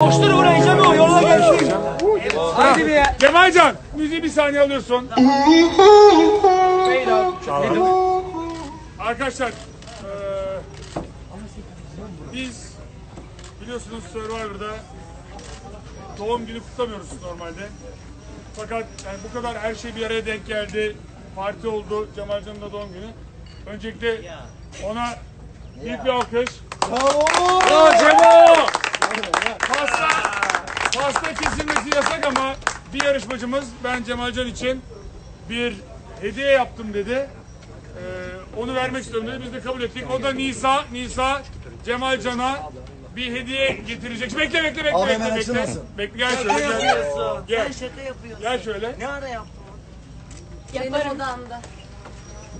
Koştur burayı Cemo yolla gelsin. Hadi bir ya. Cemalcan müziği bir saniye alıyorsun. Arkadaşlar biz biliyorsunuz Survivor'da doğum günü kutlamıyoruz normalde. Fakat yani bu kadar her şey bir araya denk geldi. Parti oldu. Cemalcan'ın da doğum günü. Öncelikle ona büyük bir alkış. Bravo Cemo! Pasta, pasta kesilmesi yasak ama bir yarışmacımız ben Cemalcan için bir hediye yaptım dedi. Ee, onu vermek istiyorum dedi. Biz de kabul ettik. O da Nisa, Nisa Cemalcan'a bir hediye getirecek. Bekle bekle bekle Abi bekle hemen bekle. açılmasın. Bekle gel şöyle gel. Gel, Sen şaka yapıyorsun. gel şöyle. Ne ara yaptın? Yaparım. odamda.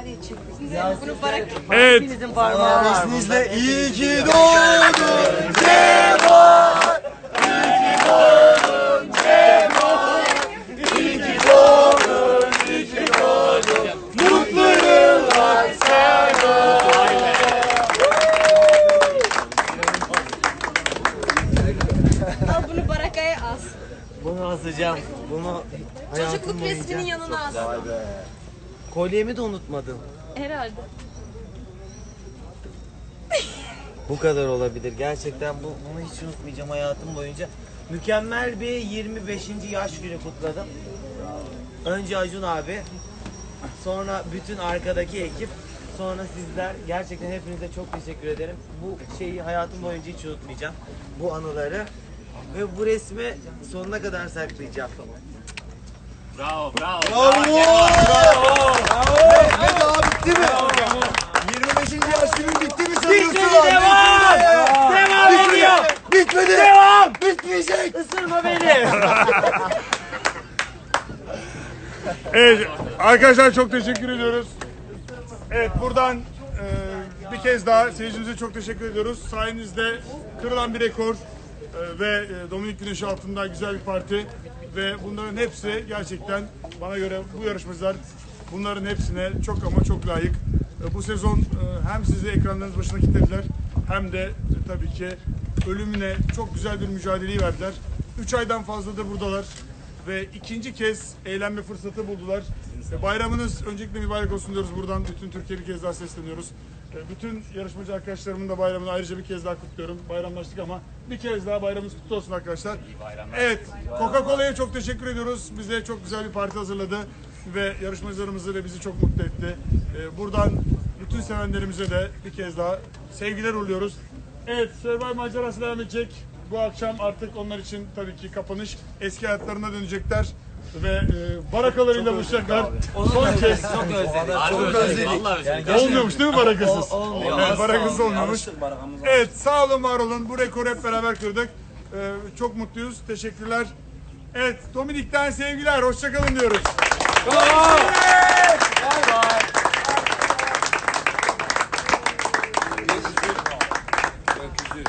Evet. Al bana sürpriz. İlk çok ya. Bunu bırak. Evet. Hepinizin parmağı var. İzninizle iyi ki doğdun. Mutlu yıllar sana. Al bunu barakaya as. Bunu asacağım. Bunu Çocukluk resminin yanına as. Kolyemi de unutmadın. Herhalde. Bu kadar olabilir. Gerçekten bu bunu hiç unutmayacağım hayatım boyunca. Mükemmel bir 25. yaş günü kutladım. Önce Acun abi, sonra bütün arkadaki ekip, sonra sizler. Gerçekten hepinize çok teşekkür ederim. Bu şeyi hayatım boyunca hiç unutmayacağım. Bu anıları ve bu resmi sonuna kadar saklayacağım. Bravo. Ne daha bitti mi? 25. yaş günün bitti mi sanıyorsun? Bitmedi, lan? devam! Devam Bitmedi. ediyor. Bitmedi. Devam! Bitmeyecek. Isırma beni! Evet arkadaşlar çok teşekkür ediyoruz. Evet buradan e, bir kez daha seyircimize çok teşekkür ediyoruz. Sayenizde kırılan bir rekor e, ve e, Dominik Güneşi altında güzel bir parti ve bunların hepsi gerçekten bana göre bu yarışmacılar bunların hepsine çok ama çok layık. E, bu sezon e, hem sizi ekranlarınız başına kilitlediler hem de e, tabii ki ölümüne çok güzel bir mücadeleyi verdiler. 3 aydan fazladır buradalar ve ikinci kez eğlenme fırsatı buldular. Bayramınız öncelikle mübarek olsun diyoruz. Buradan bütün Türkiye'ye bir kez daha sesleniyoruz. E, Bütün yarışmacı arkadaşlarımın da bayramını ayrıca bir kez daha kutluyorum. Bayramlaştık ama bir kez daha bayramınız kutlu olsun arkadaşlar. Evet, Coca-Cola'ya çok teşekkür ediyoruz. Bize çok güzel bir parti hazırladı ve yarışmacılarımızı ve bizi çok mutlu etti. E, Buradan bütün sevenlerimize de bir kez daha sevgiler uğurluyoruz. Evet, Survivor macerası devam edecek. Bu akşam artık onlar için tabii ki kapanış. Eski hayatlarına dönecekler ve e, barakalarıyla buluşacaklar. Son kez. Çok özledik. Çok özledik. Vallahi. Olmuyormuş değil mi barakasız? Olmuyor. Evet, barakasız olmuyormuş. Evet sağ olun var olun. Bu rekoru hep beraber kırdık. Ee, çok mutluyuz. Teşekkürler. Evet Dominik'ten sevgiler. Hoşçakalın diyoruz. Bravo. Bay bay. Gökyüzü.